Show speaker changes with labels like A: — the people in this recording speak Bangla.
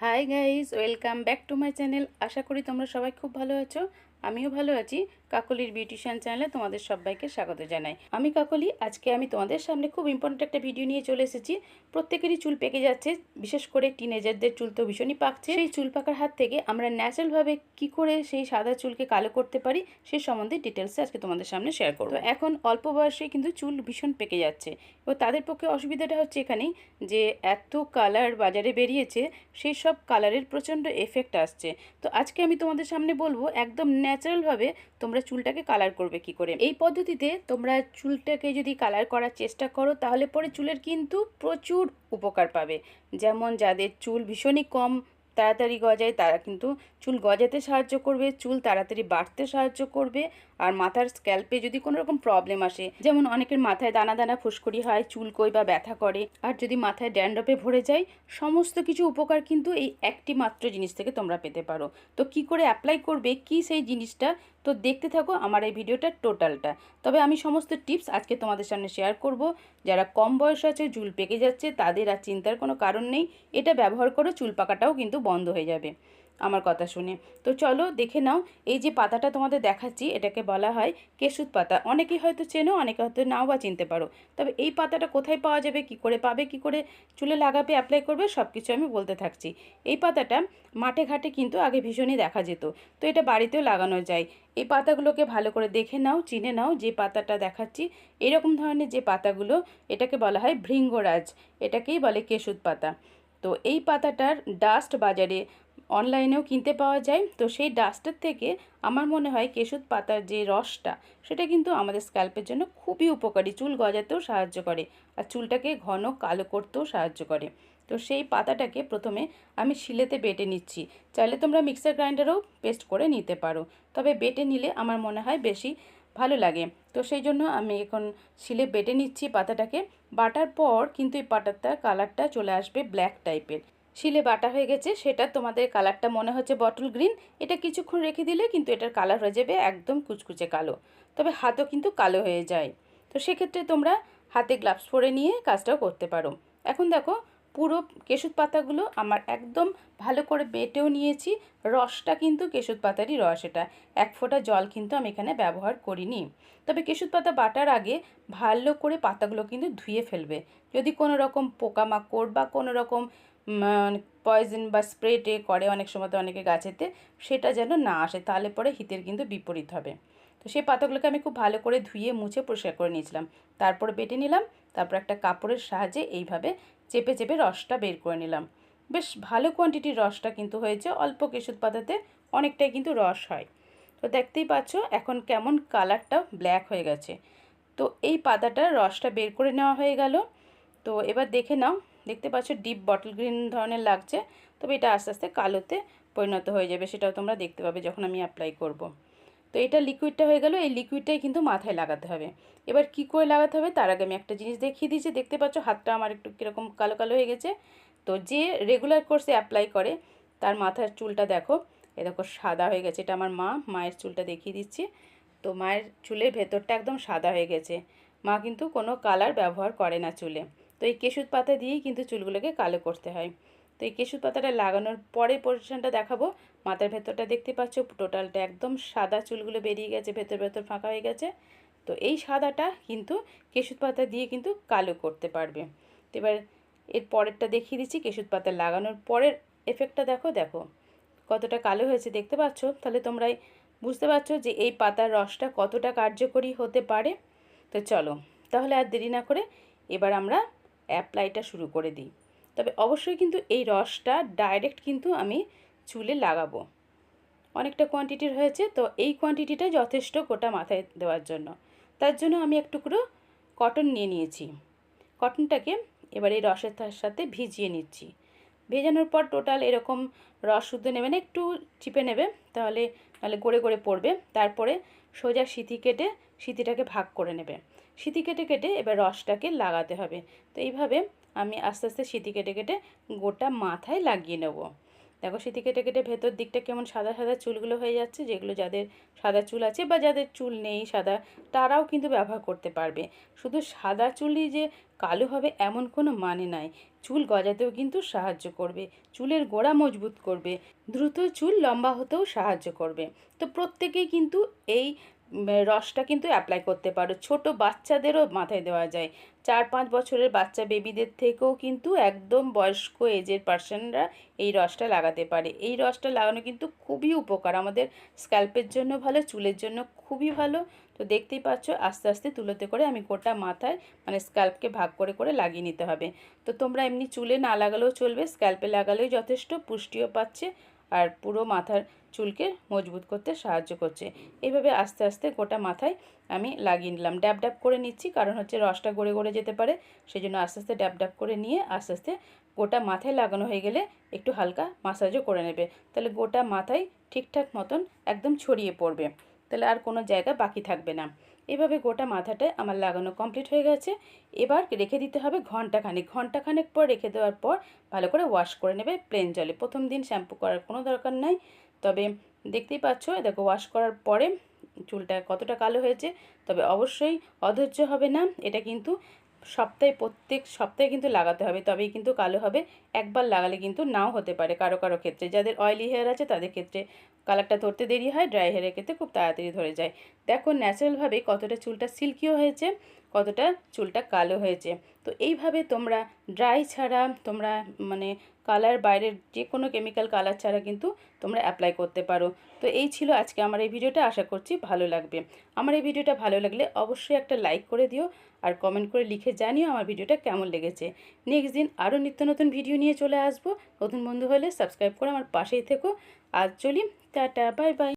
A: Hi guys welcome back to my channel আশা করি তোমরা সবাই খুব ভালো আছো। আমিও ভালো আছি। কাকলির বিউটিশিয়ান চ্যানেলে তোমাদের সবাইকে স্বাগত জানাই। আমি কাকলি, আজকে আমি তোমাদের সামনে খুব ইম্পর্ট্যান্ট একটা ভিডিও নিয়ে চলে এসেছি। প্রত্যেকেরই চুল পেকে যাচ্ছে, বিশেষ করে টিনেজারদের চুল তো ভীষণই পাকছে। সেই চুল পাকার হাত থেকে আমরা ন্যাচারালভাবে কি করে সেই সাদা চুলকে কালো করতে পারি, সে সম্বন্ধে ডিটেলসে আজকে তোমাদের সামনে শেয়ার করব। এখন অল্প বয়সে কিন্তু চুল ভীষণ পেকে যাচ্ছে। এবং তাদের পক্ষে অসুবিধাটা হচ্ছে এখানেই যে এত কালার বাজারে বেরিয়েছে, সেই সব কালারের প্রচণ্ড এফেক্ট আসছে। তো আজকে আমি তোমাদের সামনে বলব, একদম ন্যাচারালভাবে তোমরা চুলটাকে কালার করবে কি করে? এই পদ্ধতিতে তোমরা চুলটাকে যদি কালার করার চেষ্টা করো, তাহলে পরে চুলের কিন্তু প্রচুর উপকার পাবে। যেমন যাদের চুল ভীষণই কম, তাড়াতাড়ি গজায়, তারা কিন্তু চুল গজাতে সাহায্য করবে, চুল তাড়াতাড়ি বাড়তে সাহায্য করবে, আর মাথার স্ক্যাল্পে যদি কোনো রকম প্রবলেম আসে, যেমন অনেকের মাথায় দানা দানা ফুসকুড়ি হয় চুলকই বা ব্যথা করে, আর যদি মাথায় ড্যান্ড্রপে ভরে যায়, সমস্ত কিছু উপকার কিন্তু এই একটি মাত্র জিনিস থেকে তোমরা পেতে পারো। তো কি করে অ্যাপ্লাই করবে, কি সেই জিনিসটা, তো দেখতে থাকো আমার এই ভিডিওটা টোটালটা তবে আমি সমস্ত টিপস আজকে তোমাদের সামনে শেয়ার করব। যারা কম বয়স আছে, চুল পেকে যাচ্ছে, তাদের আর চিন্তার কোনো কারণ নেই। এটা ব্যবহার করে, চুল পাকাটাও কিন্তু বন্ধ হয়ে যাবে। আমার কথা শুনে। তো চলো দেখে নাও, এই যে পাতাটা তোমাদের দেখাচ্ছি, এটাকে বলা হয় কেশুত পাতা। অনেকেই হয়তো চেনো, অনেকে হয়তো নাও বা চিনতে পারো। তবে এই পাতাটা কোথায় পাওয়া যাবে, কি করে পাবে, কি করে চুলে লাগাবে অ্যাপ্লাই করবে সব কিছু আমি বলতে থাকছি। এই পাতাটা মাঠে ঘাটে কিন্তু আগে ভীষণই দেখা যেত। তো এটা বাড়িতেও লাগানো যায়। এই পাতাগুলোকে ভালো করে দেখে নাও, চিনে নাও, যে পাতাটা দেখাচ্ছি, এরকম ধরনের যে পাতাগুলো, এটাকে বলা হয় ভৃঙ্গরাজ। এটাকেই বলে কেশুত পাতা। তো এই পাতাটার ডাস্ট বাজারে অনলাইনেও কিনতে পাওয়া যায়। তো সেই ডাস্টের থেকে আমার মনে হয় কেশুত পাতার যে রসটা, সেটা কিন্তু আমাদের স্ক্যাল্পের জন্য খুবই উপকারী। চুল গজাতেও সাহায্য করে আর চুলটাকে ঘন কালো করতেও সাহায্য করে। তো সেই পাতাটাকে প্রথমে আমি শিলেতে বেটে নিচ্ছি। চাইলে তোমরা মিক্সার গ্রাইন্ডারেও পেস্ট করে নিতে পারো। তবে বেটে নিলে আমার মনে হয় বেশি ভালো লাগে। তো সেই জন্য আমি এখন শিলে বেটে নিচ্ছি পাতাটাকে। বাটার পর কিন্তু এই পাতাটার কালারটা চলে আসবে ব্ল্যাক টাইপের। শিলে বাটা হয়ে গেছে, সেটা তোমাদের কালারটা মনে হচ্ছে বটল গ্রিন। এটা কিছুক্ষণ রেখে দিলে কিন্তু এটার কালার হয়ে যাবে একদম কুচকুচে কালো। তবে হাতও কিন্তু কালো হয়ে যায়। তো সেক্ষেত্রে তোমরা হাতে গ্লাভস পরে নিয়ে কাজটাও করতে পারো। এখন দেখো, পুরো কেশুত পাতাগুলো আমার একদম ভালো করে বেটেও নিয়েছি। রসটা কিন্তু কেশুত পাতারই রস এটা। এক ফোঁটা জল কিন্তু আমি এখানে ব্যবহার করিনি। তবে কেশুত পাতা বাটার আগে ভালো করে পাতাগুলো কিন্তু ধুয়ে ফেলবে। যদি কোনো রকম পোকামাকড় বা কোনো রকম পয়জন বা স্প্রেটে করে অনেক সময় তো অনেকে গাছেতে, সেটা যেন না আসে, তাহলে পরে হিতের কিন্তু বিপরীত হবে। তো সেই পাতাগুলোকে আমি খুব ভালো করে ধুয়ে, মুছে পরিষ্কার করে নিয়েছিলাম। তারপর বেটে নিলাম, তারপর একটা কাপড়ের সাহায্যে এইভাবে চেপে চেপে রসটা বের করে নিলাম। বেশ ভালো কোয়ান্টিটির রসটা কিন্তু হয়েছে, অল্প কেশুত পাতাতে অনেকটাই কিন্তু রস হয়। তো দেখতেই পাচ্ছ, এখন কেমন কালারটা ব্ল্যাক হয়ে গেছে। তো এই পাতাটার রসটা বের করে নেওয়া হয়ে গেল। তো এবার দেখে নাও দেখতে পাচ্ছ ডিপ বটল গ্রিন ধরনের লাগছে। তবে এটা আস্তে আস্তে কালোতে পরিণত হয়ে যাবে, সেটাও তোমরা দেখতে পাবে যখন আমি অ্যাপ্লাই করব। তো এটা লিকুইডটা হয়ে গেল, এই লিকুইডটাই কিন্তু মাথায় লাগাতে হবে। এবার কি করে লাগাতে হবে, তার আগে আমি একটা জিনিস দেখিয়ে দিয়েছি, দেখতে পাচ্ছ হাতটা আমার একটু কীরকম কালো কালো হয়ে গেছে। তো যে রেগুলার কোর্সে অ্যাপ্লাই করে, তার মাথার চুলটা দেখো, এ দেখো সাদা হয়ে গেছে, এটা আমার মা, মায়ের চুলটা দেখিয়ে দিচ্ছি। তো মায়ের চুলের ভেতরটা একদম সাদা হয়ে গেছে। মা কিন্তু কোনো কালার ব্যবহার করে না চুলে। তো এই কেশুত পাতা দিয়েই কিন্তু চুলগুলোকে কালো করতে হয়। তো এই কেশুত পাতাটা লাগানোর পরে পজিশনটা দেখাবো। মাথার ভেতরটা দেখতে পাচ্ছ টোটালটা একদম সাদা চুলগুলো বেরিয়ে গেছে, ভেতর ভেতর ফাঁকা হয়ে গেছে। তো এই সাদাটা কিন্তু কেশুত পাতা দিয়ে কিন্তু কালো করতে পারবে। তো এবার এর পরেরটা দেখিয়ে দিচ্ছি কেশুত পাতা লাগানোর পরের এফেক্টটা দেখো দেখো। কতটা কালো হয়েছে দেখতে পাচ্ছ? তাহলে তোমরাই বুঝতে পারছ যে এই পাতার রসটা কতটা কার্যকরী হতে পারে। তো চলো, তাহলে আর দেরি না করে এবার আমরা অ্যাপ্লাইটা শুরু করে দিই। তবে অবশ্যই কিন্তু এই রসটা ডাইরেক্ট কিন্তু আমি চুলে লাগাবো। অনেকটা কোয়ান্টিটির হয়েছে, তো এই কোয়ান্টিটিটা যথেষ্ট গোটা মাথায় দেওয়ার জন্য। তার জন্য আমি একটু করে কটন নিয়ে নিয়েছি। কটনটাকে এবার এই রসের সাথে ভিজিয়ে নিচ্ছি। ভেজানোর পর টোটাল এরকম রস শুদ্ধ নেবে না, একটু চিপে নেবে, তাহলে নাহলে গড়ে গড়ে পড়বে। তারপরে সোজা সিথি কেটে সিথিটাকে ভাগ করে নেবে। সিথি কেটে কেটে এবার রসটাকে লাগাতে হবে। তো এইভাবে আমি আস্তে আস্তে সিথি কেটে কেটে গোটা মাথায় লাগিয়ে নেব। দেখো সিথি কেটে কেটে ভেতর দিকটা কেমন সাদা সাদা চুলগুলো হয়ে যাচ্ছে, যেগুলো যাদের সাদা চুল আছে বা যাদের চুল নেই সাদা, তারাও কিন্তু ব্যবহার করতে পারবে। শুধু সাদা চুলই যে কালো হবে এমন কোনো মানে নাই। চুল গজাতেও কিন্তু সাহায্য করবে, চুলের গোড়া মজবুত করবে, দ্রুত চুল লম্বা হতেও সাহায্য করবে। তো প্রত্যেকেই কিন্তু এই রসটা কিন্তু অ্যাপ্লাই করতে পারো। ছোট বাচ্চাদেরও মাথায় দেওয়া যায়। চার পাঁচ বছরের বাচ্চা বেবিদের থেকেও কিন্তু একদম বয়স্ক এজের পার্সনরা এই রসটা লাগাতে পারে। এই রসটা লাগানো কিন্তু খুবই উপকার। আমাদের স্ক্যাল্পের জন্য ভালো, চুলের জন্য খুবই ভালো। তো দেখতেই পাচ্ছ, আস্তে আস্তে তুলোতে করে আমি গোটা মাথায় মানে স্ক্যাল্পকে ভাগ করে করে লাগিয়ে নিতে হবে। তো তোমরা এমনি চুলে না লাগালেও চলবে স্ক্যাল্পে লাগালেও যথেষ্ট, পুষ্টিও পাচ্ছে। আর পুরো মাথার চুলকে মজবুত করতে সাহায্য করছে। এইভাবে আস্তে আস্তে গোটা মাথায় আমি লাগিয়ে নিলাম। ড্যাব ড্যাব করে নিচ্ছি, কারণ হচ্ছে রসটা গড়ে গড়ে যেতে পারে। সেই জন্য আস্তে আস্তে ড্যাব ড্যাব করে নিয়ে আস্তে আস্তে গোটা মাথায় লাগানো হয়ে গেলে একটু হালকা মাসাজও করে নেবে। তাহলে গোটা মাথায় ঠিকঠাক মতন একদম ছড়িয়ে পড়বে। তাহলে আর কোনো জায়গা বাকি থাকবে না। এভাবে গোটা মাথাটা আমার লাগানো কমপ্লিট হয়ে গেছে। এবার রেখে দিতে হবে ঘন্টাখানেক। ঘন্টাখানেক পর রেখে দেওয়ার পর ভালো করে ওয়াশ করে নেবে প্লেন জলে। প্রথম দিন শ্যাম্পু করার কোনো দরকার নাই। তবে দেখতেই পাচ্ছ দেখো ওয়াশ করার পরে চুলটা কতটা কালো হয়েছে। তবে অবশ্যই অধৈর্য হবে না। এটা কিন্তু সপ্তাহে প্রত্যেক সপ্তাহে কিন্তু লাগাতে হবে, তবেই কিন্তু কালো হবে। একবার লাগালে কিন্তু নাও হতে পারে কারও কারও ক্ষেত্রে। যাদের অয়েলি হেয়ার আছে তাদের ক্ষেত্রে কালারটা ধরতে দেরি হয় ড্রাই হেয়ারের ক্ষেত্রে খুব তাড়াতাড়ি ধরে যায়। দেখো ন্যাচারালভাবে কতটা চুলটা সিল্কিও হয়েছে কতটা চুলটা কালো হয়েছে। তো এইভাবে তোমরা ড্রাই ছাড়া, তোমরা মানে কালার বাইরের যে কোনো কেমিক্যাল কালার ছাড়া কিন্তু তোমরা অ্যাপ্লাই করতে পারো। তো এই ছিল আজকে আমার এই ভিডিওটা, আশা করছি ভালো লাগবে। আমার এই ভিডিওটা ভালো লাগলে অবশ্যই একটা লাইক করে দিও আর কমেন্ট করে লিখে জানিও আমার ভিডিওটা কেমন লেগেছে। নেক্সট দিন আরও নিত্য নতুন ভিডিও নিয়ে চলে আসব। নতুন বন্ধু হলে সাবস্ক্রাইব করে আমার পাশেই থেকো। আজ চলি, টাটা বাই বাই